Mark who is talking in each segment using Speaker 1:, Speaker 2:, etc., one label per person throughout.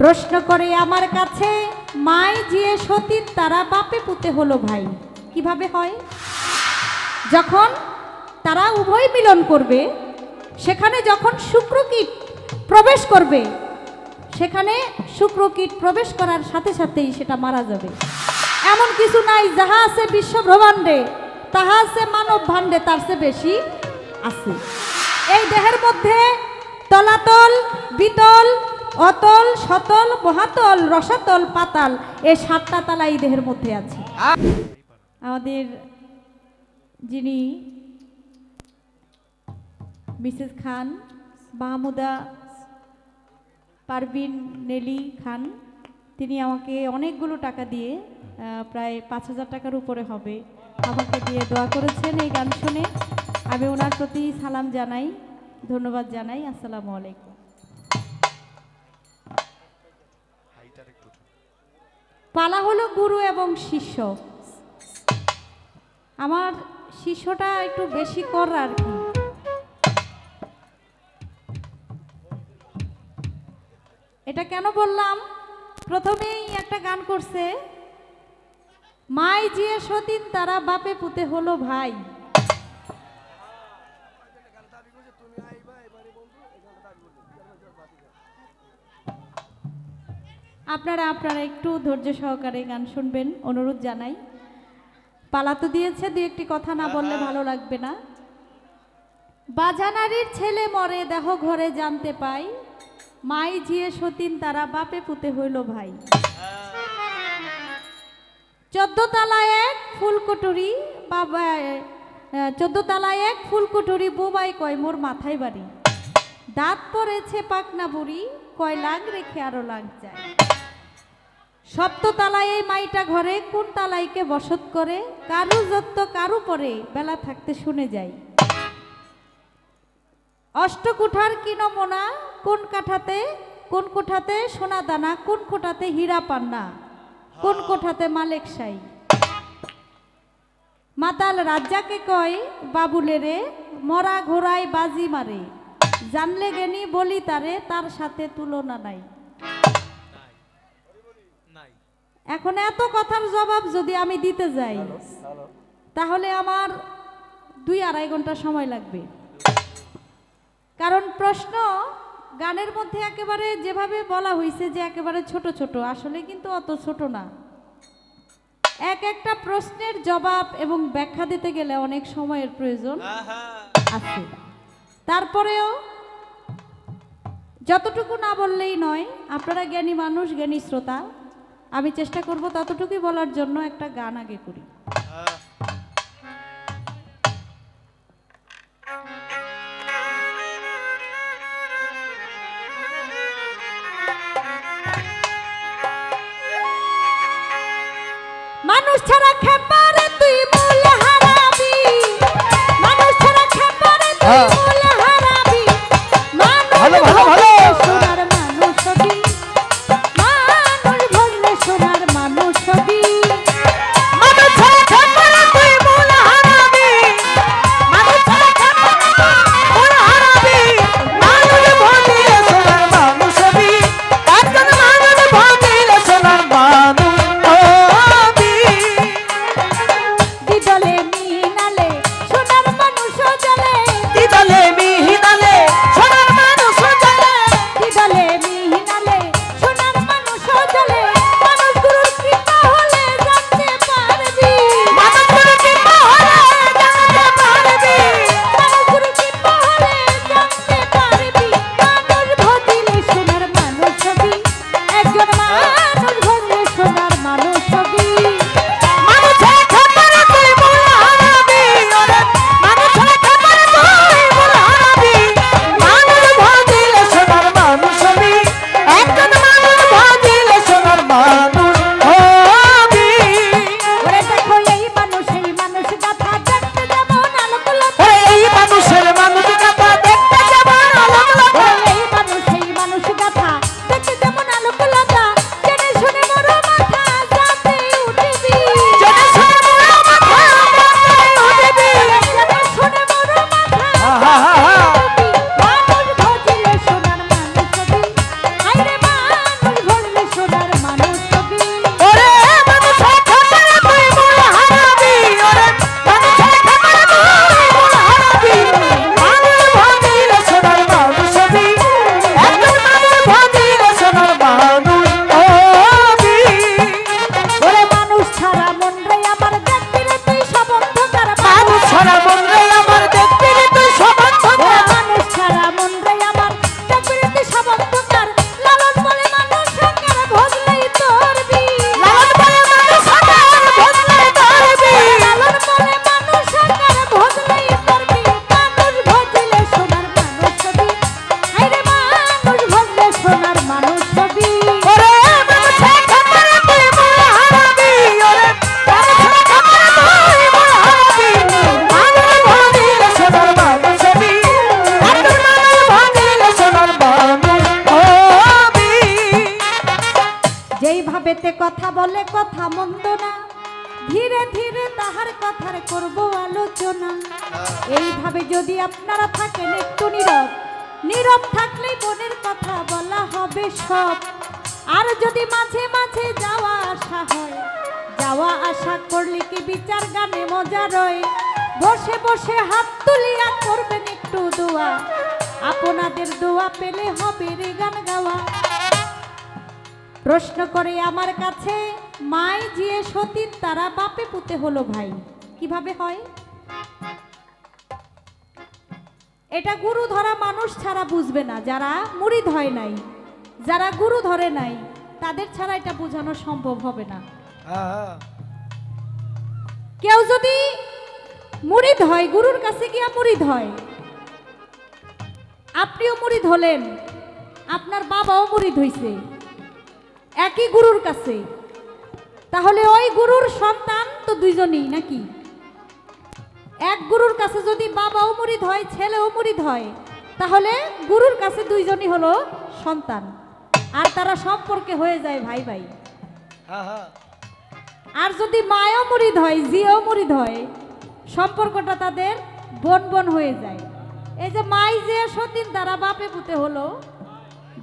Speaker 1: প্রশ্ন করে আমার কাছে, মাই জিয়ে সতীর, তারা বাপে পুতে হলো ভাই। কীভাবে হয়? যখন তারা উভয় মিলন করবে, সেখানে যখন শুক্রকীট প্রবেশ করবে, সেখানে শুক্রকীট প্রবেশ করার সাথে সাথেই সেটা মারা যাবে। এমন কিছু নাই, যাহা আছে বিশ্ব ব্রহ্মাণ্ডে, তাহা আছে মানব ভাণ্ডে, তার চেয়ে বেশি আছে। এই দেহের মধ্যে তলাতল, বিতল অতল, সতল, মহাতল, রসাতল, পাতাল এই সাতটা তালা এই দেহের মধ্যে আছে। আমাদের যিনি মিসেস খান, মাহমুদা পারভিন নেলি খান, তিনি আমাকে অনেকগুলো টাকা দিয়ে প্রায় পাঁচ হাজার টাকার উপরে হবে। আমাকে দিয়ে দোয়া করেছেন এই গান শুনে। আমি ওনার প্রতি সালাম জানাই, ধন্যবাদ জানাই। আসসালামু আলাইকুম। পালা হলো গুরু এবং শিষ্য। আমার শিষ্যটা একটু বেশি কর আর কি। এটা কেন বললাম? প্রথমেই একটা গান করছে, মাই জিয়ে সতীন তারা বাপে পুতে হলো ভাই। আপনারা আপনারা একটু ধৈর্য সহকারে গান শুনবেন অনুরোধ জানাই। পালা তো দিয়েছে দু একটি কথা না বললে ভালো লাগবে না। বাজানারির ছেলে মরে দেহ ঘরে জানতে পাই। মাই ঝিয়ে সতীন তারা বাপে পুতে হইল ভাই। চোদ্দ তলায় এক ফুলকুটুরি বাবা চোদ্দ তলায় এক ফুলকুটুরি বুবাই কয় মোর মাথায় বাড়ি। দাঁত পড়েছে পাকনা বুড়ি কয় লাগ রেখে আরও লাগ যায়। সপ্ত তালায় এই মাইটা ঘরে, কোন তালাইকে বসত করে, কারু যত্ত কারু পরে, বেলা থাকতে শুনে যাই। অষ্টকুঠার কি নমুনা কোন কাঠাতে, কোন কোঠাতে সোনা দানা, কোন কোঠাতে হীরা পান্না, কোন কোঠাতে মালেক সাই। মাতাল রাজ্জাকে কয়, বাবুলে রে, মরা ঘোড়ায় বাজি মারে। জানলে গেনি বলি তারে, তার সাথে তুলনা নাই। এখন এত কথার জবাব যদি আমি দিতে যাই তাহলে আমার দুই আড়াই ঘণ্টা সময় লাগবে। কারণ প্রশ্ন গানের মধ্যে একেবারে যেভাবে বলা হয়েছে যে একেবারে ছোট ছোট আসলে কিন্তু অত ছোট না। এক একটা প্রশ্নের জবাব এবং ব্যাখ্যা দিতে গেলে অনেক সময়ের প্রয়োজন আছে। তারপরেও যতটুকু না বললেই নয় আপনারা জ্ঞানী মানুষ জ্ঞানী শ্রোতা আমি চেষ্টা করব ততটুকুই বলার জন্য একটা গান আগে করি। মানুষ ছাড়া খেপারে নীরব থাকলেই মনের কথা বলা হবে সব। আর যদি মাঝে মাঝে যাওয়া আসা হয়, যাওয়া আসা করলে কি বিচার গানে মজা রয়? বসে বসে হাত তুলিয়া করবেন একটু দোয়া। আপনাদের দোয়া পেলে হবে রে গান গাওয়া। প্রশ্ন করে আমার কাছে, মাই জিয়ে সতীন, তারা বাপে পুতে হলো ভাই। কীভাবে হয়? এটা গুরু ধরা মানুষ ছাড়া বুঝবে না, যারা মুড়ি ধয় নাই, যারা গুরু ধরে নাই, তাদের ছাড়া এটা বোঝানো সম্ভব হবে না।
Speaker 2: হ্যাঁ হ্যাঁ
Speaker 1: কেউ যদি মুড়ি ধয়, গুরুর কাছে গিয়া মুড়ি ধয়, আপনিও মুড়ি ধলেন আপনার বাবাও মুড়ি ধইছে, একই গুরুর কাছে, তাহলে ওই গুরুর সন্তান তো দুইজনই, নাকি? এক গুরুর কাছে যদি বাবাও মুড়িদ হয় ছেলেও মুড়িদ হয় তাহলে গুরুর কাছে দুইজনই হলো সন্তান। আর তারা সম্পর্কে হয়ে যায় ভাই ভাই।
Speaker 2: হ্যাঁ হ্যাঁ।
Speaker 1: আর যদি মায়ও মুড়িদ হয় জিও মুড়িদ হয় সম্পর্কটা তাদের বন বোন হয়ে যায়। এই যে মাই যে সতীন তারা বাপে পুতে হলো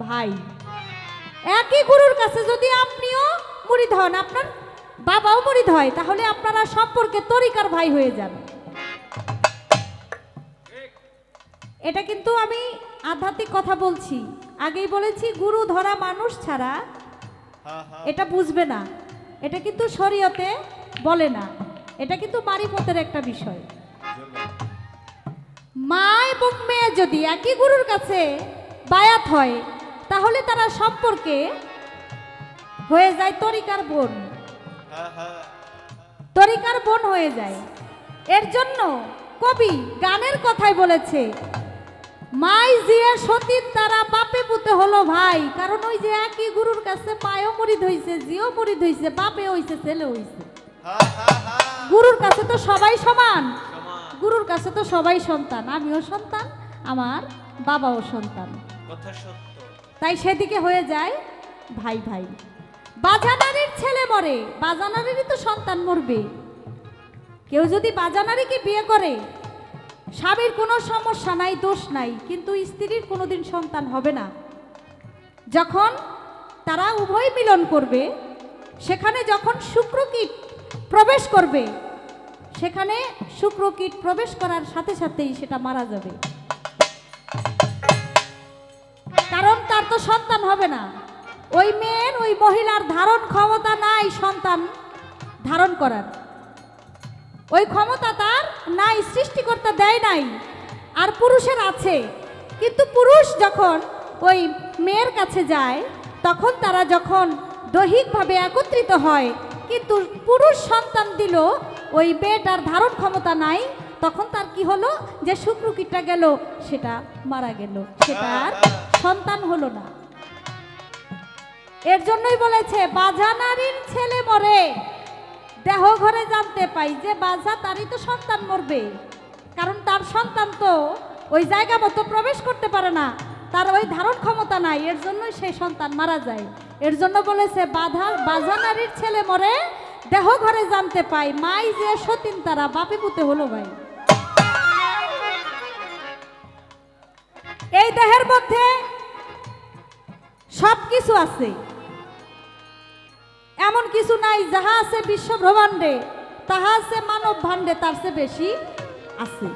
Speaker 1: ভাই। একই গুরুর কাছে যদি আপনিও মুড়িদ হন আপনার বাবাও মুড়িদ হয় তাহলে আপনারা সম্পর্কে তরিকার ভাই হয়ে যান। এটা কিন্তু আমি আধ্যাত্মিক কথা বলছি। আগেই বলেছি গুরু ধরা মানুষ ছাড়া এটা বুঝবে না। এটা কিন্তু শরীয়তে বলে না। এটা কিন্তু মারিপতের একটা বিষয়। মা এবং মেয়ে যদি একই গুরুর কাছে বায়াত হয় তাহলে তারা সম্পর্কে হয়ে যায় তরিকার বোন। তরিকার বোন হয়ে যায়। এর জন্য কবি গানের কথাই বলেছে মাই জিয়া সতীন তারা বাপে পুতে হলো ভাই। কারণ ওই যে একই গুরুর কাছে মায়ও মুড়িদ হইছে জিও মুড়িদ হইছে বাপে হইছে ছেলে হইছে। গুরুর কাছে তো সবাই সমান। গুরুর কাছে তো সবাই সন্তান। আমিও সন্তান আমার বাবাও সন্তান। তাই সেদিকে হয়ে যায় ভাই ভাই। বাজানারির ছেলে মরে বাজানারিরই তো সন্তান মরবে। কেউ যদি বাজানারিকে বিয়ে করে স্বামীর কোনো সমস্যা নাই, দোষ নাই, কিন্তু স্ত্রীর কোনোদিন সন্তান হবে না। যখন তারা উভয় মিলন করবে, সেখানে যখন শুক্রকীট প্রবেশ করবে, সেখানে শুক্রকীট প্রবেশ করার সাথে সাথেই সেটা মারা যাবে। কারণ তার তো সন্তান হবে না। ওই মেয়ের, ওই মহিলার ধারণ ক্ষমতা নাই সন্তান ধারণ করার। ওই ক্ষমতা তার নাই, সৃষ্টিকর্তা দেয় নাই, আর পুরুষের আছে। কিন্তু পুরুষ যখন ওই মেয়ের কাছে যায়, তখন তারা যখন দৈহিকভাবে একত্রিত হয়, কিন্তু পুরুষ সন্তান দিল, ওই মেয়েটার ধারণ ক্ষমতা নাই, তখন তার কি হলো? যে শুক্রকিটা গেল, সেটা মারা গেল। সেটা আর সন্তান হলো না। এর জন্যই বলেছে বাজা নারীর ছেলে মরে। দেহ ঘরে জানতে পাই যে বাজা তারই তো সন্তান মরবে। কারণ তার সন্তান তো ওই জায়গা মতো প্রবেশ করতে পারে না। তার ওই ধারণ ক্ষমতা নাই, এর জন্যই সেই সন্তান মারা যায়। এর জন্য বলেছে, বাধা বাজা নারীর ছেলে মরে, দেহ ঘরে জানতে পাই। মাই যে সতীন তারা, বাপে পুতে হলো ভাই। এই দেহের মধ্যে সব কিছু আছে। এমন কিছু নাই যাহা আছে বিশ্ব ব্রহ্মাণ্ডে তাহা আছে মানব ভাণ্ডে তার চেয়ে বেশি আছে।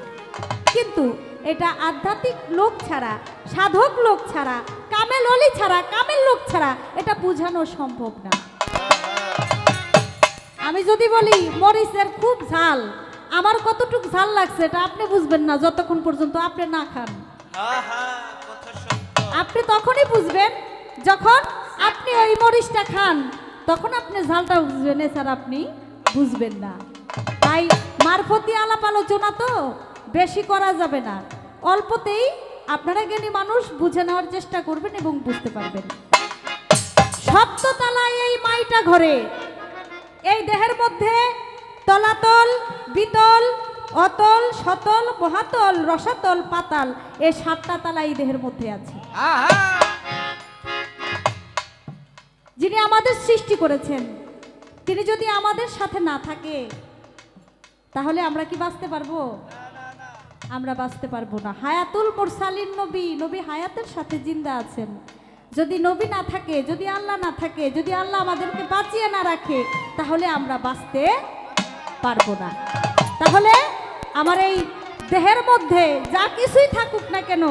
Speaker 1: কিন্তু এটা আধ্যাত্মিক লোক ছাড়া সাধক লোক ছাড়া কামেল অলি ছাড়া কামেল লোক ছাড়া এটা বোঝানো সম্ভব না। আমি যদি বলি মরিচের খুব ঝাল আমার কতটুক ঝাল লাগছে এটা আপনি বুঝবেন না যতক্ষণ পর্যন্ত আপনি না খান। আপনি তখনই বুঝবেন যখন আপনি ওই মরিচটা খান তখন আপনি ঝালটা বুঝবেন এছাড়া আপনি বুঝবেন না। তাই মারফতি আলাপ আলোচনা তো বেশি করা যাবে না। অল্পতেই আপনারা জ্ঞানী মানুষ বুঝে নেওয়ার চেষ্টা করবেন এবং বুঝতে পারবেন। সপ্ততলায় এই মাইটা ঘরে। এই দেহের মধ্যে তলাতল, বিতল, অতল, সতল, মহাতল, রসাতল, পাতাল, এই সাতটা তালা এই দেহের মধ্যে আছে। যিনি আমাদের সৃষ্টি করেছেন, তিনি যদি আমাদের সাথে না থাকে, তাহলে আমরা কি বাঁচতে পারব? আমরা বাঁচতে পারব না। হায়াতুল মুরসালিন নবী নবী হায়াতের সাথে জিন্দা আছেন। যদি নবী না থাকে, যদি আল্লাহ না থাকে, যদি আল্লাহ আমাদেরকে বাঁচিয়ে না রাখে, তাহলে আমরা বাঁচতে পারব না। তাহলে আমার এই দেহের মধ্যে যা কিছুই থাকুক না কেন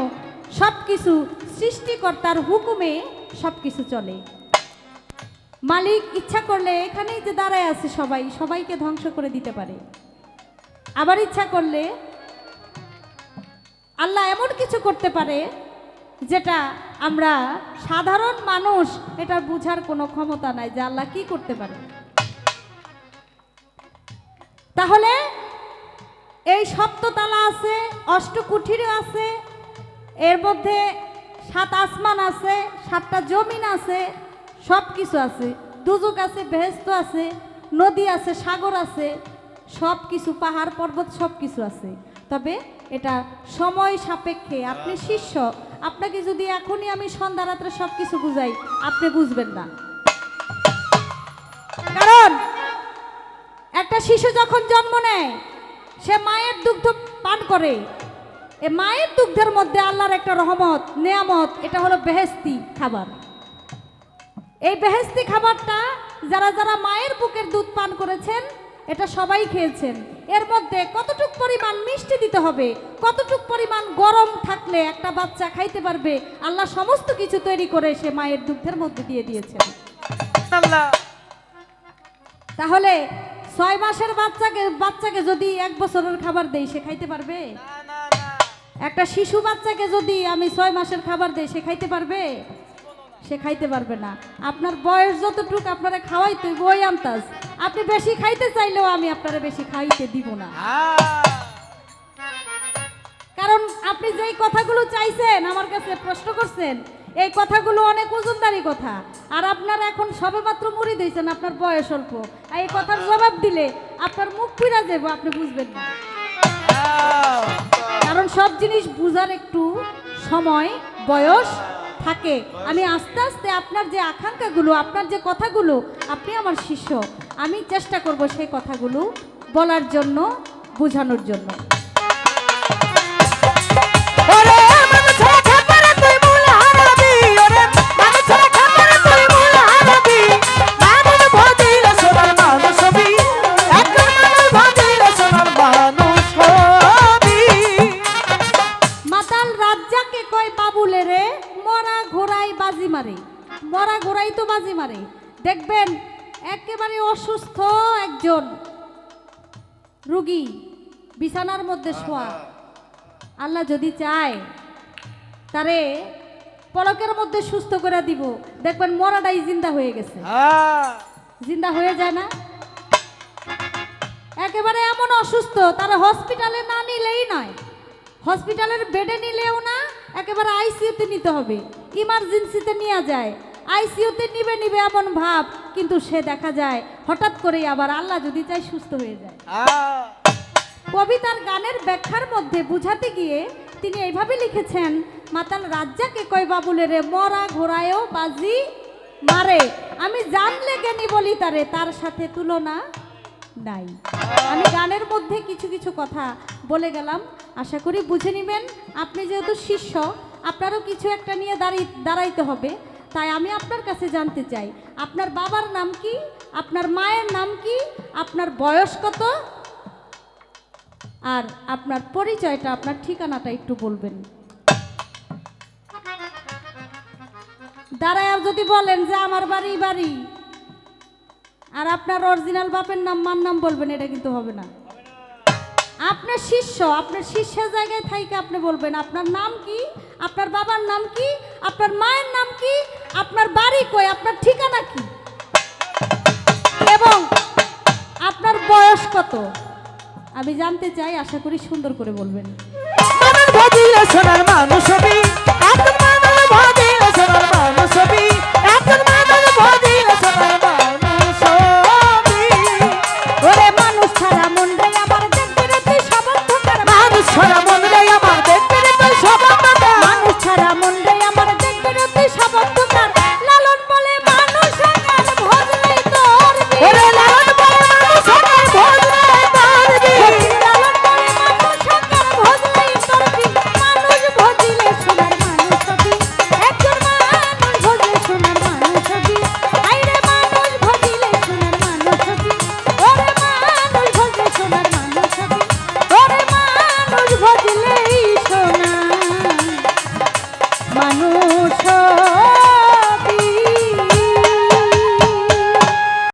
Speaker 1: সব কিছু সৃষ্টিকর্তার হুকুমে সব কিছু চলে। মালিক ইচ্ছা করলে এখানেই যে দাঁড়ায় আছে সবাই, সবাইকে ধ্বংস করে দিতে পারে। আবার ইচ্ছা করলে আল্লাহ এমন কিছু করতে পারে যেটা আমরা সাধারণ মানুষ এটা বুঝার কোনো ক্ষমতা নাই যে আল্লাহ কি করতে পারে। তাহলে এই সপ্ততালা আছে, অষ্টকুঠিরও আছে, এর মধ্যে সাত আসমান আছে, সাতটা জমিন আছে সব কিছু আছে। দুজক আছে বেহেস্ত আছে নদী আছে সাগর আছে সব কিছু পাহাড় পর্বত সব কিছু আছে। তবে এটা সময় সাপেক্ষে আপনি শিষ্য। আপনাকে যদি এখনই আমি সন্ধ্যা রাত্রে সব কিছু বুঝাই আপনি বুঝবেন না। কারণ একটা শিশু যখন জন্ম নেয় সে মায়ের দুগ্ধ পান করে। এ মায়ের দুগ্ধের মধ্যে আল্লাহর একটা রহমত নেয়ামত এটা হলো বেহেস্তি খাবার। এই বেহেস্তি খাবারটা যারা যারা মায়ের বুকের দুধ পান করেছেন এটা সবাই খেয়েছেন। এর মধ্যে কতটুক পরিমাণ মিষ্টি দিতে হবে কতটুক পরিমাণ গরম থাকলে একটা বাচ্চা খাইতে পারবে আল্লাহ সমস্ত কিছু তৈরি করে সে মায়ের দুগ্ধের মধ্যে দিয়ে দিয়েছেন। তাহলে ছয় মাসের বাচ্চাকে বাচ্চাকে যদি এক বছরের খাবার দেই সে খাইতে পারবে? একটা শিশু বাচ্চাকে যদি আমি ছয় মাসের খাবার দেই সে খাইতে পারবে? সে খাইতে পারবে না। আপনার বয়স যতটুকু আপনারা খাওয়াইতে ওই আমতাজ আপনি বেশি খাইতে চাইলেও আমি আপনারা বেশি খাইতে দিব না। কারণ আপনি যেই কথাগুলো চাইছেন, আমার কাছে প্রশ্ন করছেন, এই কথাগুলো অনেক ওজনদারি কথা। আর আপনার এখন সবেমাত্র মুড়ি দিয়েছেন, আপনার বয়স অল্প। এই কথার জবাব দিলে আপনার মুখ ফিরা যাব আপনি বুঝবেন না। কারণ সব জিনিস বুঝার একটু সময়, বয়স থাকে। আমি আস্তে আস্তে আপনার যে আকাঙ্ক্ষাগুলো, আপনার যে কথাগুলো, আপনি আমার শিষ্য। আমি চেষ্টা করব সেই কথাগুলো বলার জন্য, বোঝানোর জন্য। মরা ঘোড়াই বাজি মারে মরা ঘোড়াই তো বাজি মারে। দেখবেন একেবারে অসুস্থ একজন রুগী বিছানার মধ্যে শোয়া। আল্লাহ যদি চায় তারে পলকের মধ্যে সুস্থ করে দিব। দেখবেন মরাটাই জিন্দা হয়ে গেছে।
Speaker 2: হ্যাঁ।
Speaker 1: জিন্দা হয়ে যায় না। একেবারে এমন অসুস্থ তারা হসপিটালে না নিলেই নয়। হসপিটালের বেডে নিলেও না একেবারে আইসিইউতে নিতে হবে। ইমার্জেন্সিতে নেওয়া যায়। আইসিইউতে নিবে নিবে এমন ভাব কিন্তু সে দেখা যায় হঠাৎ করেই আবার আল্লাহ যদি চাই সুস্থ হয়ে যায়। কবিতার গানের ব্যাখ্যার মধ্যে বুঝাতে গিয়ে তিনি এইভাবে লিখেছেন মাতাল রাজ্জাকে কয় বাবুলে রে মরা ঘোড়ায়ও বাজি মারে। আমি জানলে জ্ঞানী বলি তারে তার সাথে তুলনা নাই। আমি গানের মধ্যে কিছু কিছু কথা বলে গেলাম। আশা করি বুঝে নেবেন, আপনি যেহেতু শিষ্য, আপনারও কিছু একটা নিয়ে দাঁড়িয়ে, দাঁড়াইতে হবে। তাই আমি আপনার কাছে জানতে চাই, আপনার বাবার নাম কি? আপনার মায়ের নাম কি? আপনার বয়স কত? আর আপনার পরিচয়টা, আপনার ঠিকানাটা একটু বলবেন। দাঁড়ায় যদি বলেন যে আমার বাড়ি বাড়ি। আর আপনার অরিজিনাল বাপের নাম মার নাম বলবেন, এটা কিন্তু হবে না। আপনার শিষ্য, আপনার শিষ্যের জায়গায় থাইকে আপনি বলবেন, আপনার নাম কি? আপনার বাবার নাম কি? আপনার মায়ের নাম কি? আপনার বাড়ি কই? আপনার ঠিকানা কি? এবং আপনার বয়স কত? আমি জানতে চাই, আশা করি সুন্দর করে বলবেন।
Speaker 2: মানুষ